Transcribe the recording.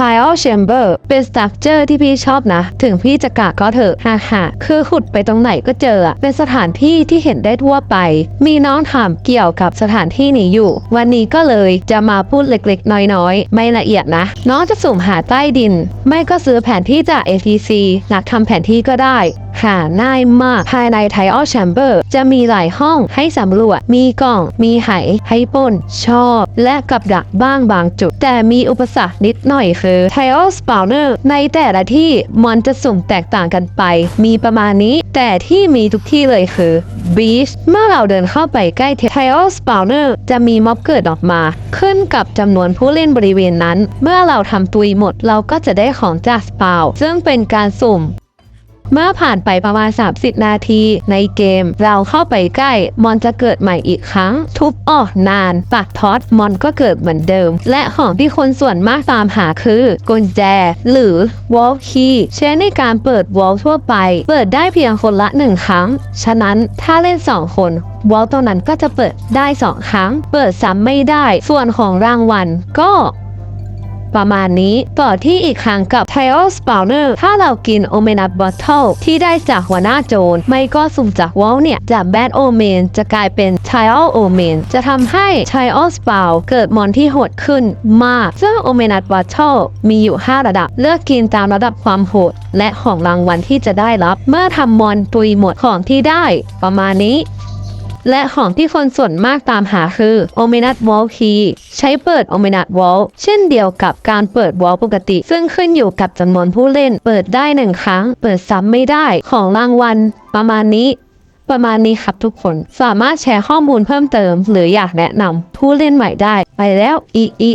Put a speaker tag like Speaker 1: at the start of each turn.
Speaker 1: Trial Chamber เป็นสต r ั c เจอร์ที่พี่ชอบนะ ถึงพี่จะกะก็เถอะฮ่าฮ่าคือขุดไปตรงไหนก็เจอ เป็นสถานที่ที่เห็นได้ทั่วไป มีน้องถามเกี่ยวกับสถานที่นี้อยู่ วันนี้ก็เลยจะมาพูดเล็กๆ น้อยๆ ไม่ละเอียดนะ น้องจะสุ่มหาใต้ดิน ไม่ก็ซื้อแผนที่จาก ATC หลักทำแผนที่ก็ได้หาง่ายมากภายใน Trial Chamber จะมีหลายห้องให้สำรวจ มีกล่อง มีไหให้ปนชอบ และกับดักบ้างบางจุด แต่มีอุปสรรคนิดหน่อยคอ Trial Spawner ในแต่ละที่มันจะสุ่มแตกต่างกันไป มีประมาณนี้ แต่ที่มีทุกที่เลยคือ Beach เมื่อเราเดินเข้าไปใกล้ Trial Spawner จะมีม็อบเกิดออกมา ขึ้นกับจำนวนผู้เล่นบริเวณนั้น เมื่อเราทำตุยหมดเราก็จะได้ของจากสปาวซึ่งเป็นการสุ่ม เมื่อผ่านไปประมาณ 30 นาทีในเกม เราเข้าไปใกล้ มอนจะเกิดใหม่อีกครั้ง ทุบออกนาน ปักทอดมอนก็เกิดเหมือนเดิม และของที่คนส่วนมากตามหาคือ กุญแจ หรือวอลคีใช้ในการเปิดวอลทั่วไป เปิดได้เพียงคนละหนึ่งครั้ง ฉะนั้นถ้าเล่น 2 คนวอลตัวนั้นก็จะเปิดได้ 2 ครั้ง เปิดซ้ำไม่ได้ ส่วนของรางวัลก็ ประมาณนี้ ต่อที่อีกครั้งกับ Trial Spawner ถ้าเรากิน o m e n a Bottle ที่ได้จากหัวหน้าโจร ไม่ก็สุ่มจากวอลเนี่ยจาก Bad Omen จะกลายเป็น Trial Omen จะทำให้ Trial Spawn เกิดมอนที่โหดขึ้นมาก ซึ่ง o m e n a Bottle มีอยู่ 5 ระดับ เลือกกินตามระดับความโหด และของรางวัลที่จะได้รับ เมื่อทำมอนตุยหมดของที่ได้ ประมาณนี้ และของที่คนส่วนมากตามหาคือ o m e n a t Wall Key ใช้เปิด o m e n a t Wall เช่นเดียวกับการเปิด Wall ปกติ ซึ่งขึ้นอยู่กับจำนวนผู้เล่น เปิดได้หนึ่งครั้ง เปิดซ้ำไม่ได้ของรางวัล ประมาณนี้ ประมาณนี้ครับทุกคนสามารถแชร์ข้อมูลเพิ่มเติม หรืออยากแนะนำผู้เล่นใหม่ได้ ไปแล้วอีอี